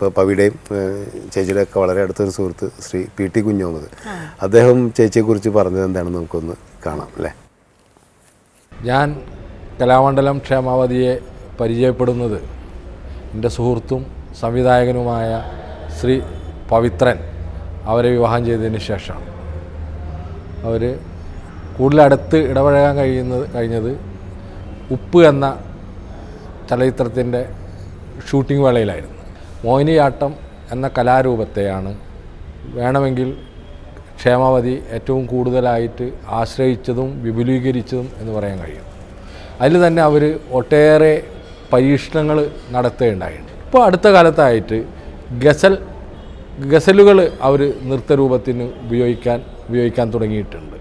ഇപ്പോൾ പവിയുടെയും ചേച്ചിയുടെ ഒക്കെ വളരെ അടുത്തൊരു സുഹൃത്ത് ശ്രീ പി ടി കുഞ്ഞോമത്. അദ്ദേഹം ചേച്ചിയെക്കുറിച്ച് പറഞ്ഞത് എന്താണെന്ന് നമുക്കൊന്ന് കാണാം അല്ലേ? ഞാൻ കലാമണ്ഡലം ക്ഷേമാവതിയെ പരിചയപ്പെടുന്നത് എന്റെ സുഹൃത്തും സംവിധായകനുമായ ശ്രീ പവിത്രൻ അവരെ വിവാഹം ചെയ്തതിന് ശേഷമാണ്. അവർ കൂടുതലടുത്ത് ഇടപഴകാൻ കഴിയുന്നത് കഴിഞ്ഞത് ഉപ്പ് എന്ന ചലച്ചിത്രത്തിന്റെ ഷൂട്ടിംഗ് വേളയിലായിരുന്നു. മോഹിനിയാട്ടം എന്ന കലാരൂപത്തെയാണ് വേണമെങ്കിൽ ക്ഷേമാവതി ഏറ്റവും കൂടുതലായിട്ട് ആശ്രയിച്ചതും വിപുലീകരിച്ചതും എന്ന് പറയാൻ കഴിയും. അതിൽ തന്നെ അവർ ഒട്ടേറെ പരീക്ഷണങ്ങൾ നടത്തുകയുണ്ടായിട്ടുണ്ട്. ഇപ്പോൾ അടുത്ത കാലത്തായിട്ട് ഗസൽ ഗസലുകൾ അവർ നൃത്തരൂപത്തിന് ഉപയോഗിക്കാൻ ഉപയോഗിക്കാൻ തുടങ്ങിയിട്ടുണ്ട്.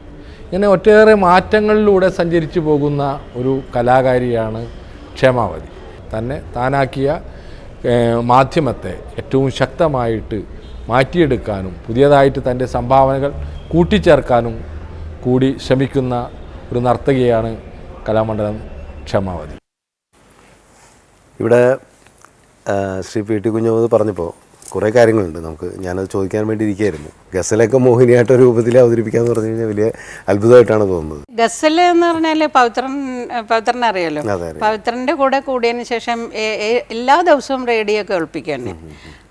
ഇങ്ങനെ ഒട്ടേറെ മാറ്റങ്ങളിലൂടെ സഞ്ചരിച്ചു പോകുന്ന ഒരു കലാകാരിയാണ് ക്ഷേമാവതി തന്നെ താനാക്കിയ മാധ്യമത്തെ ഏറ്റവും ശക്തമായിട്ട് മാറ്റിയെടുക്കാനും പുതിയതായിട്ട് തന്റെ സംഭാവനകൾ കൂട്ടിച്ചേർക്കാനും കൂടി ശ്രമിക്കുന്ന ഒരു നർത്തകിയാണ് കലാമണ്ഡലം ക്ഷമാവതി ഇവിടെ ശ്രീ പി ടി കുഞ്ഞോമത് പറഞ്ഞപ്പോൾ കുറേ കാര്യങ്ങളുണ്ട്. നമുക്ക് ഞാനത് ചോദിക്കാൻ വേണ്ടി ഇരിക്കുകയായിരുന്നു. ഗസലൊക്കെ മോഹിനിയാട്ട രൂപത്തിൽ അവതരിപ്പിക്കാന്ന് പറഞ്ഞു കഴിഞ്ഞാൽ വലിയ അത്ഭുതമായിട്ടാണ് തോന്നുന്നത്. ഗസൽ എന്ന് പറഞ്ഞാൽ പവിത്രൻ പവിത്രനെ അറിയാലോ? പവിത്രന്റെ കൂടെ കൂടിയതിന് ശേഷം എല്ലാ ദിവസവും റേഡിയോ ഒക്കെ ഒളിപ്പിക്കുകയാണ്.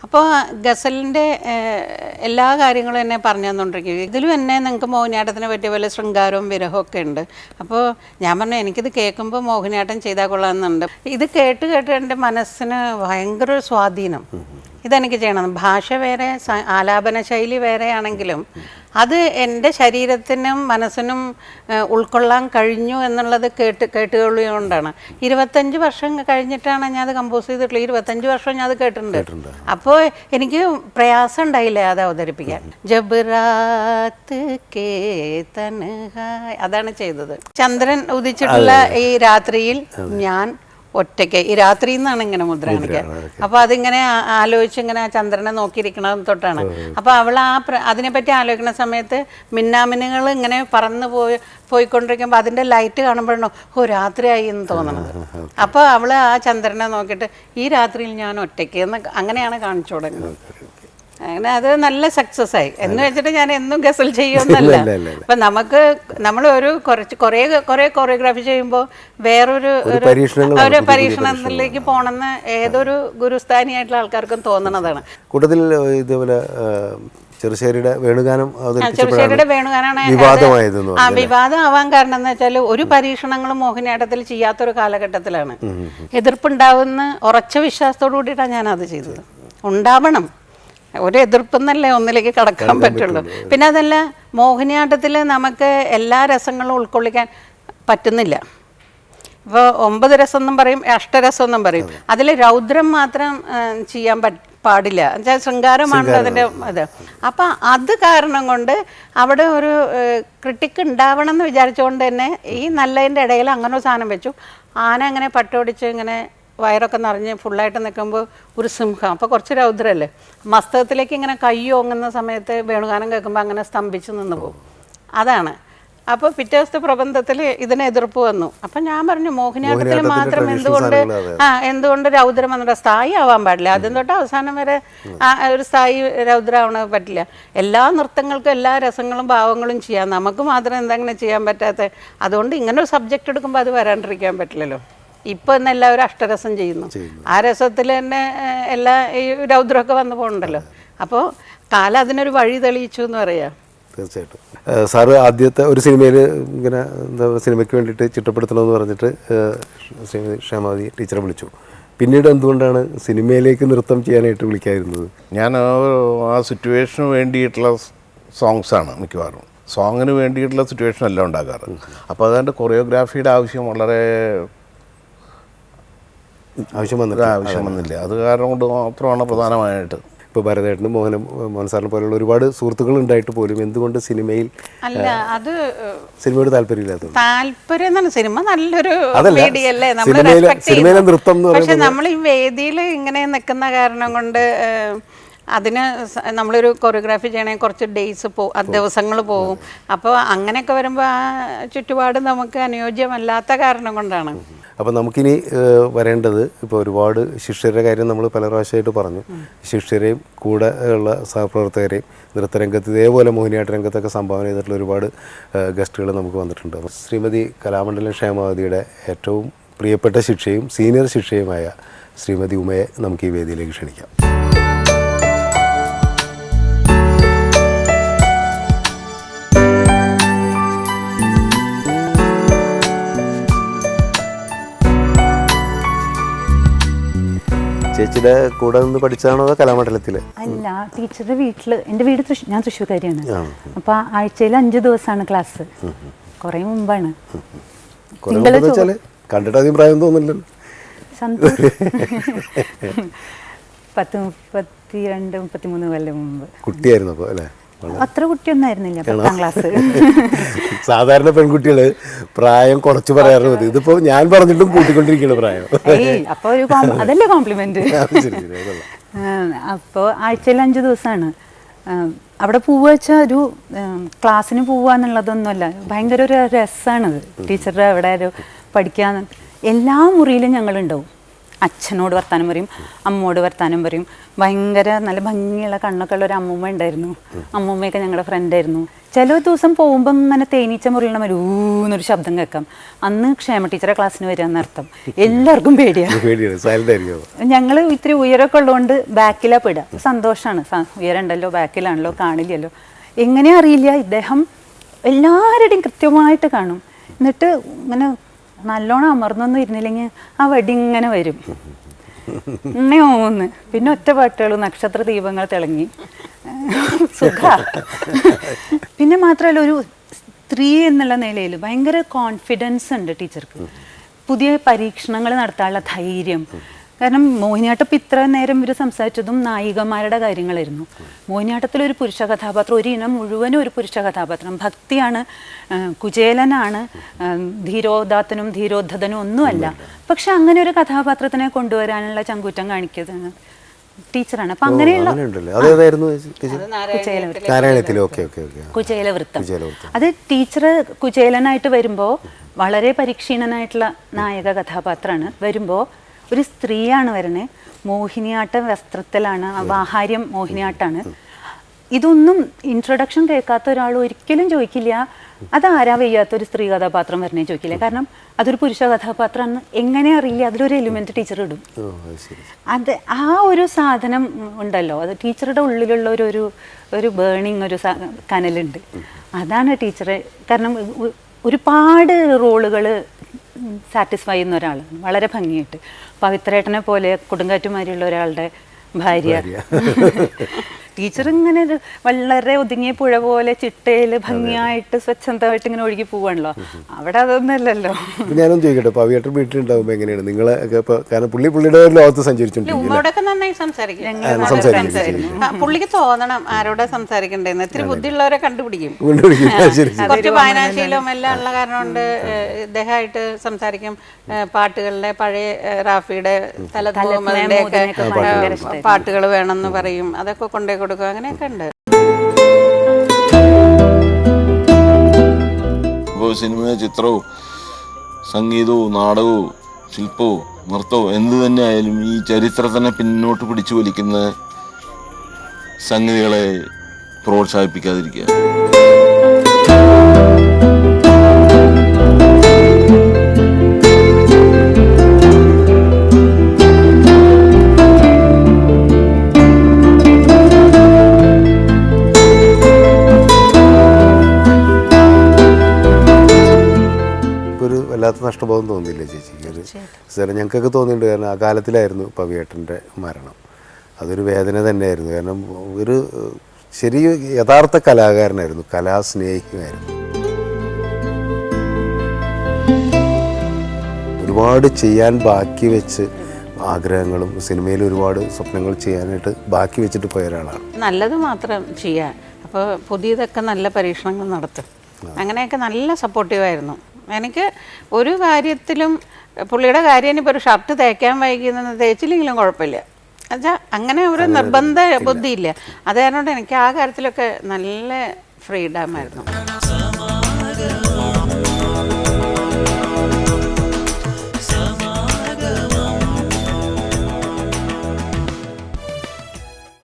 അപ്പോൾ ഗസലിന്റെ എല്ലാ കാര്യങ്ങളും എന്നെ പറഞ്ഞു തന്നുകൊണ്ടിരിക്കും ഇതിലും എന്നെ നിങ്ങൾക്ക് മോഹിനിയാട്ടത്തിനെ പറ്റിയ പോലെ ശൃംഗാരവും വിരഹവും ഒക്കെ ഉണ്ട്. അപ്പോൾ ഞാൻ പറഞ്ഞു എനിക്കിത് കേൾക്കുമ്പോൾ മോഹിനിയാട്ടം ചെയ്താൽ കൊള്ളാമെന്നുണ്ട്. ഇത് കേട്ട് കേട്ട് എന്റെ മനസ്സിന് ഭയങ്കര സ്വാധീനം. ഇതെനിക്ക് ചെയ്യണം. ഭാഷ വേറെ ആലാപന ശൈലി വേറെ ആണെങ്കിലും അത് എന്റെ ശരീരത്തിനും മനസ്സിനും ഉൾക്കൊള്ളാൻ കഴിഞ്ഞു എന്നുള്ളത് കേട്ട് കേട്ടുകൊള്ളുകൊണ്ടാണ് ഇരുപത്തഞ്ച് വർഷം കഴിഞ്ഞിട്ടാണ് ഞാൻ അത് കമ്പോസ് ചെയ്തിട്ടുള്ളത്. ഇരുപത്തഞ്ച് വർഷം ഞാൻ അത് കേട്ടിട്ടുണ്ട്. അപ്പോൾ എനിക്ക് പ്രയാസം ഉണ്ടായില്ല അത് അവതരിപ്പിക്കാൻ. ജബറാത്ത് കേ അതാണ് ചെയ്തത്. ചന്ദ്രൻ ഉദിച്ചിട്ടുള്ള ഈ രാത്രിയിൽ ഞാൻ ഒറ്റയ്ക്ക്. ഈ രാത്രി എന്നാണ് ഇങ്ങനെ മുദ്ര കാണിക്കുക അപ്പൊ അതിങ്ങനെ ആലോചിച്ച് ഇങ്ങനെ ആ ചന്ദ്രനെ നോക്കിയിരിക്കണം തൊട്ടാണ്. അപ്പൊ അവൾ ആ അതിനെപ്പറ്റി ആലോചിക്കുന്ന സമയത്ത് മിന്നാമിനുകൾ ഇങ്ങനെ പറന്ന് പോയി പോയിക്കൊണ്ടിരിക്കുമ്പോൾ അതിന്റെ ലൈറ്റ് കാണുമ്പോഴാണ് ഓ രാത്രിയായി എന്ന് തോന്നണത്. അപ്പോൾ അവൾ ആ ചന്ദ്രനെ നോക്കിയിട്ട് ഈ രാത്രിയിൽ ഞാൻ ഒറ്റയ്ക്ക് എന്ന് അങ്ങനെയാണ് കാണിച്ചു തുടങ്ങുന്നത് അങ്ങനെ അത് നല്ല സക്സസ് ആയി. എന്ന് വെച്ചിട്ട് ഞാൻ എന്നും ഗസൽ ചെയ്യുമെന്നല്ല. അപ്പൊ നമുക്ക് നമ്മൾ ഒരു കുറച്ച് കുറേ കുറേ കൊറിയോഗ്രാഫി ചെയ്യുമ്പോൾ വേറൊരു ഒരു പരീക്ഷണത്തിലേക്ക് പോണെന്ന് ഏതൊരു ഗുരുസ്ഥാനിയായിട്ടുള്ള ആൾക്കാർക്കും തോന്നണതാണ്. കൂടുതൽ ഇതുപോലെ ചെറുശ്ശേരിയുടെ വേണുഗാനം ചെറുശ്ശേരിയുടെ വേണുഗാനാണ് വിവാദമായതെന്ന് ആ വിവാദം ആവാൻ കാരണം എന്ന് വെച്ചാൽ ഒരു പരീക്ഷണങ്ങളും മോഹിനിയാട്ടത്തിൽ ചെയ്യാത്തൊരു കാലഘട്ടത്തിലാണ്. എതിർപ്പുണ്ടാവുന്ന ഉറച്ച വിശ്വാസത്തോടു കൂടിയിട്ടാണ് ഞാൻ അത് ചെയ്തത്. ഉണ്ടാവണം. ഒരു എതിർപ്പെന്നല്ലേ ഒന്നിലേക്ക് കടക്കാൻ പറ്റുള്ളൂ. പിന്നെ അതല്ല മോഹിനിയാട്ടത്തിൽ നമുക്ക് എല്ലാ രസങ്ങളും ഉൾക്കൊള്ളിക്കാൻ പറ്റുന്നില്ല. ഇപ്പോൾ ഒമ്പത് രസം എന്നും പറയും അഷ്ടരസം എന്നും പറയും അതിൽ രൗദ്രം മാത്രം ചെയ്യാൻ പറ്റ പാടില്ല. എന്നുവെച്ചാൽ ശൃംഗാരമാണല്ലോ അതിന്റെ അത് അപ്പം അത് കാരണം കൊണ്ട് അവിടെ ഒരു ക്രിട്ടിക്ക് ഉണ്ടാവണം എന്ന് വിചാരിച്ചുകൊണ്ട് തന്നെ ഈ നല്ലതിന്റെ ഇടയിൽ അങ്ങനെ ഒരു സാധനം വെച്ചു. ആന അങ്ങനെ പട്ടോടിച്ച് ഇങ്ങനെ വയറൊക്കെ നിറഞ്ഞ് ഫുള്ളായിട്ട് നിൽക്കുമ്പോൾ ഒരു സിംഹം. അപ്പോൾ കുറച്ച് രൗദ്രമല്ലേ മസ്തകത്തിലേക്ക് ഇങ്ങനെ കൈ ഓങ്ങുന്ന സമയത്ത് വേണുഗാനം കേൾക്കുമ്പോൾ അങ്ങനെ സ്തംഭിച്ച് നിന്ന് പോകും. അതാണ്. അപ്പോൾ പിറ്റേ ദിവസത്തെ പ്രബന്ധത്തിൽ ഇതിന് എതിർപ്പ് വന്നു. അപ്പം ഞാൻ പറഞ്ഞു മോഹിനിയാട്ടത്തിൽ മാത്രം എന്തുകൊണ്ട് ആ എന്തുകൊണ്ട് രൗദ്രം എന്നുള്ള സ്ഥായി ആവാൻ പാടില്ല? ആദ്യം തൊട്ട് അവസാനം വരെ ആ ഒരു സ്ഥായി രൗദ്രാവണ പറ്റില്ല. എല്ലാ നൃത്തങ്ങൾക്കും എല്ലാ രസങ്ങളും ഭാവങ്ങളും ചെയ്യാം. നമുക്ക് മാത്രം എന്തെങ്കിലും ചെയ്യാൻ പറ്റാത്ത അതുകൊണ്ട് ഇങ്ങനെ ഒരു സബ്ജക്റ്റ് എടുക്കുമ്പോൾ അത് വരാണ്ടിരിക്കാൻ പറ്റില്ലല്ലോ. ഇപ്പൊ തന്നെ എല്ലാവരും അഷ്ടരസം ചെയ്യുന്നു. ആ രസത്തിൽ തന്നെ എല്ലാ ഈ രൗദ്രമൊക്കെ വന്നു പോകണ്ടല്ലോ. അപ്പോൾ കാലം അതിനൊരു വഴി തെളിയിച്ചു എന്ന് പറയാം. തീർച്ചയായിട്ടും. സാറ് ആദ്യത്തെ ഒരു സിനിമയിൽ ഇങ്ങനെ എന്താ സിനിമയ്ക്ക് വേണ്ടിയിട്ട് ചിട്ടപ്പെടുത്തണമെന്ന് പറഞ്ഞിട്ട് ക്ഷേമാവതി ടീച്ചറെ വിളിച്ചു. പിന്നീട് എന്തുകൊണ്ടാണ് സിനിമയിലേക്ക് നൃത്തം ചെയ്യാനായിട്ട് വിളിക്കാതിരുന്നത്? ഞാൻ ആ ആ സിറ്റുവേഷന് വേണ്ടിയിട്ടുള്ള സോങ്സാണ് മിക്കവാറും. സോങ്ങിന് വേണ്ടിയിട്ടുള്ള സിറ്റുവേഷൻ എല്ലാം ഉണ്ടാക്കാറ് അപ്പോൾ അതുകൊണ്ട് കൊറിയോഗ്രാഫിയുടെ ആവശ്യം വളരെ ആവശ്യം വന്നില്ല ആവശ്യം വന്നില്ല. അത് കാരണം കൊണ്ട് മാത്രമാണ് പ്രധാനമായിട്ട്. ഇപ്പോൾ ഭരതേട്ടനും മോഹനും മോഹൻ സാറിനെ പോലെയുള്ള ഒരുപാട് സുഹൃത്തുക്കൾ ഉണ്ടായിട്ട് പോലും എന്തുകൊണ്ട് സിനിമയിൽ അല്ല അത് സിനിമയോട് താല്പര്യമില്ലാത്തത് താല്പര്യം എന്നാണ് സിനിമ നല്ലൊരു വേദിയല്ലേ നമ്മൾ. നൃത്തം എന്ന് പക്ഷെ നമ്മൾ ഈ വേദിയിൽ ഇങ്ങനെ നിൽക്കുന്ന കാരണം കൊണ്ട് അതിന് നമ്മളൊരു കൊറിയോഗ്രാഫി ചെയ്യണമെങ്കിൽ കുറച്ച് ഡേയ്സ് പോകും ദിവസങ്ങൾ പോകും അപ്പോൾ അങ്ങനെയൊക്കെ വരുമ്പോൾ ആ ചുറ്റുപാട് നമുക്ക് അനുയോജ്യമല്ലാത്ത കാരണം കൊണ്ടാണ്. അപ്പോൾ നമുക്കിനി വരേണ്ടത് ഇപ്പോൾ ഒരുപാട് ശിഷ്യരുടെ കാര്യം നമ്മൾ പല പ്രാവശ്യമായിട്ട് പറഞ്ഞു. ശിഷ്യരെയും കൂടെ ഉള്ള സഹപ്രവർത്തകരെയും നൃത്തരംഗത്ത് ഇതേപോലെ മോഹിനിയാട്ട രംഗത്തൊക്കെ സംഭാവന ചെയ്തിട്ടുള്ള ഒരുപാട് ഗസ്റ്റുകൾ നമുക്ക് വന്നിട്ടുണ്ട്. ശ്രീമതി കലാമണ്ഡലം ക്ഷേമാവതിയുടെ ഏറ്റവും പ്രിയപ്പെട്ട ശിക്ഷയും സീനിയർ ശിക്ഷയുമായ ശ്രീമതി ഉമയെ നമുക്ക് ഈ വേദിയിലേക്ക് ക്ഷണിക്കാം. ചേച്ചിയുടെ കൂടെ നിന്ന് പഠിച്ചതാണോ അതോ കലാമണ്ഡലത്തിൽ അല്ല ടീച്ചറുടെ വീട്ടിൽ എന്റെ വീട് തൃശ്ശൂർ ഞാൻ തൃശ്ശൂർക്കാരിയാണ്. അപ്പൊ അപ്പോൾ ആഴ്ചയിൽ അഞ്ച് ദിവസമാണ് ക്ലാസ്. കുറേ മുമ്പാണ്. കണ്ടിട്ട് അഭിപ്രായം പ്രായം തോന്നില്ലല്ലോ. പത്ത് മുപ്പത്തി രണ്ട് മുപ്പത്തിമൂന്ന് കൊല്ലം മുമ്പ്. കുട്ടിയായിരുന്നു അപ്പോൾ അല്ലേ? അത്ര കുട്ടിയൊന്നായിരുന്നില്ല പത്താം ക്ലാസ്. സാധാരണ പെൺകുട്ടികൾ പ്രായം കുറച്ച് പറയാറുള്ളത് ഇതിപ്പോ ഞാൻ പറഞ്ഞിട്ടും കൂട്ടിക്കൊണ്ടിരിക്കുന്ന പ്രായം. അപ്പൊ ഒരു അതല്ലേ കോംപ്ലിമെന്റ്. അപ്പോൾ ആഴ്ചയിൽ അഞ്ച് ദിവസമാണ് അവിടെ പോവുക വെച്ചാൽ ഒരു ക്ലാസ്സിന് പോവുക എന്നുള്ളതൊന്നുമല്ല. ഭയങ്കര ഒരു രസമാണത് ടീച്ചറുടെ അവിടെ ഒരു പഠിക്കാൻ എല്ലാ മുറിയിലും ഞങ്ങളുണ്ടാവും. അച്ഛനോട് വർത്താനം പറയും അമ്മോട് വർത്താനം പറയും. ഭയങ്കര നല്ല ഭംഗിയുള്ള കണ്ണൊക്കെ ഉള്ള ഒരു അമ്മൂമ്മ ഉണ്ടായിരുന്നു. അമ്മൂമ്മയൊക്കെ ഞങ്ങളുടെ ഫ്രണ്ട് ആയിരുന്നു. ചില ദിവസം പോകുമ്പോൾ ഇങ്ങനെ തേനീച്ച മുറിയണ മരി ഊന്നൊരു ശബ്ദം കേൾക്കാം. അന്ന് ക്ഷേമ ടീച്ചറെ ക്ലാസ്സിന് വരിക എന്നർത്ഥം എല്ലാവർക്കും പേടിയാണ്. ഞങ്ങൾ ഇത്തിരി ഉയരമൊക്കെ ഉള്ളതുകൊണ്ട് ബാക്കിലാണ് പെടുക. സന്തോഷമാണ് ഉയരണ്ടല്ലോ ബാക്കിലാണല്ലോ കാണില്ലല്ലോ. എങ്ങനെ അറിയില്ല. ഇദ്ദേഹം എല്ലാവരുടെയും കൃത്യമായിട്ട് കാണും. എന്നിട്ട് ഇങ്ങനെ നല്ലോണം അമർന്നൊന്നും ഇരുന്നില്ലെങ്കിൽ ആ വടി ഇങ്ങനെ വരും. ഇങ്ങനെ ഓന്ന് പിന്നെ ഒറ്റ പാട്ടുകളും നക്ഷത്ര ദീപങ്ങൾ തിളങ്ങി. സുഖ. പിന്നെ മാത്രമല്ല ഒരു സ്ത്രീ എന്നുള്ള നിലയിൽ ഭയങ്കര കോൺഫിഡൻസ് ഉണ്ട് ടീച്ചർക്ക്. പുതിയ പരീക്ഷണങ്ങൾ നടത്താനുള്ള ധൈര്യം. കാരണം മോഹിനിയാട്ടം ഇപ്പം ഇത്ര നേരം ഇവർ സംസാരിച്ചതും നായികമാരുടെ കാര്യങ്ങളായിരുന്നു. മോഹിനിയാട്ടത്തിൽ ഒരു പുരുഷ കഥാപാത്രം ഒരു ഇനം മുഴുവനും ഒരു പുരുഷ കഥാപാത്രം. ഭക്തിയാണ് കുചേലനാണ് ധീരോദാത്തനും ധീരോദ്ധതനും ഒന്നുമല്ല. പക്ഷെ അങ്ങനെ ഒരു കഥാപാത്രത്തിനെ കൊണ്ടുവരാനുള്ള ചങ്കൂറ്റം കാണിക്കുന്നത് ടീച്ചറാണ്. അപ്പൊ അങ്ങനെയുള്ള കുചേലവൃത്തം. അത് ടീച്ചർ കുചേലനായിട്ട് വരുമ്പോൾ വളരെ പരിക്ഷീണനായിട്ടുള്ള നായക കഥാപാത്രമാണ്. വരുമ്പോൾ ഒരു സ്ത്രീയാണ് വരണേ. മോഹിനിയാട്ടം വസ്ത്രത്തിലാണ്. വാഹാര്യം മോഹിനിയാട്ടാണ്. ഇതൊന്നും ഇൻട്രൊഡക്ഷൻ കേൾക്കാത്ത ഒരാൾ ഒരിക്കലും ചോദിക്കില്ല. അതാരാ വയ്യാത്തൊരു സ്ത്രീ കഥാപാത്രം വരണേ ചോദിക്കില്ല. കാരണം അതൊരു പുരുഷ കഥാപാത്രമാണ് എങ്ങനെ അറിയില്ല. അതിലൊരു എലിമെന്റ് ടീച്ചർ ഇടും. അത് ആ ഒരു സാധനം ഉണ്ടല്ലോ. അത് ടീച്ചറുടെ ഉള്ളിലുള്ള ഒരു ഒരു ഒരു ബേണിങ് ഒരു കനലുണ്ട്. അതാണ് ടീച്ചറെ. കാരണം ഒരുപാട് റോളുകൾ സാറ്റിസ്ഫൈ ചെയ്യുന്ന ഒരാളാണ് വളരെ ഭംഗിയായിട്ട്. പവിത്രേട്ടനെ പോലെ കൊടുങ്കാറ്റുമാരിയുള്ള ഒരാളുടെ ഭാര്യ. ടീച്ചർ ഇങ്ങനെ ഒരു വളരെ ഒതുങ്ങിയ പുഴ പോലെ ചിട്ടയിൽ ഭംഗിയായിട്ട് സ്വച്ഛന്തമായിട്ട് ഇങ്ങനെ ഒഴുകി പോവാണല്ലോ. അവിടെ അതൊന്നുമല്ലല്ലോ. അല്ലല്ലോ ഞാനൊന്നും ചോദിക്കട്ടെ പവിയേട്ടർ വീട്ടിലുണ്ടാവുമ്പോൾ എങ്ങനെയാണ്? നിങ്ങളെ ഒക്കെ കാരണം പുള്ളി പുള്ളിയുടെ ലോകത്ത് സഞ്ചരിച്ചിട്ടുണ്ട് നന്നായി സംസാരിക്കും. പുള്ളിക്ക് തോന്നണം ആരോടാ സംസാരിക്കണ്ടെന്ന് ഇത്തിരി ബുദ്ധിയുള്ളവരെ കണ്ടുപിടിക്കും. കുറച്ച് വായനാശീലവും എല്ലാം ഉള്ള കാരണം കൊണ്ട് ഇദ്ദേഹമായിട്ട് സംസാരിക്കും. പാട്ടുകളുടെ പഴയ റാഫിയുടെ റാഫിയുടെ തലമുറയുടെ ഒക്കെ പാട്ടുകൾ വേണമെന്ന് പറയും. അതൊക്കെ കൊണ്ടേ കൊടുക്കും. അങ്ങനെയൊക്കെ ഉണ്ട്. ഇപ്പോൾ സിനിമ ചിത്രവും സംഗീതവും നാടകവും ശില്പവും നൃത്തവും എന്ത് തന്നെ ആയാലും ഈ ചരിത്രത്തിനെ പിന്നോട്ട് പിടിച്ചു വലിക്കുന്ന സംഗതികളെ പ്രോത്സാഹിപ്പിക്കാതിരിക്കുക. വല്ലാത്ത നഷ്ടബോധം തോന്നിയില്ല ചേച്ചി? ഒരു സാറേ ഞങ്ങൾക്കൊക്കെ തോന്നിയിട്ടുണ്ട്. കാരണം ആ കാലത്തിലായിരുന്നു പവിയേട്ടന്റെ മരണം. അതൊരു വേദന തന്നെയായിരുന്നു. കാരണം ഒരു ശരി യഥാർത്ഥ കലാകാരനായിരുന്നു. കലാസ്നേഹിയായിരുന്നു ഒരുപാട് ചെയ്യാൻ ബാക്കി വെച്ച് ആഗ്രഹങ്ങളും സിനിമയിൽ ഒരുപാട് സ്വപ്നങ്ങൾ ചെയ്യാനായിട്ട് ബാക്കി വെച്ചിട്ട് പോയ ഒരാളാണ്. നല്ലത് മാത്രം ചെയ്യാൻ. അപ്പോൾ പുതിയതൊക്കെ നല്ല പരീക്ഷണങ്ങൾ നടത്തും. അങ്ങനെയൊക്കെ നല്ല സപ്പോർട്ടീവായിരുന്നു എനിക്ക് ഒരു കാര്യത്തിലും പുള്ളിയുടെ കാര്യം ഇനിയിപ്പോൾ ഒരു ഷർട്ട് തേക്കാൻ വൈകുന്നത് തേച്ചില്ലെങ്കിലും കുഴപ്പമില്ല. എന്നുവെച്ചാൽ അങ്ങനെ ഒരു നിർബന്ധ ബുദ്ധിയില്ല. അത് കാരണം എനിക്ക് ആ കാര്യത്തിലൊക്കെ നല്ല ഫ്രീഡം ആയിരുന്നു.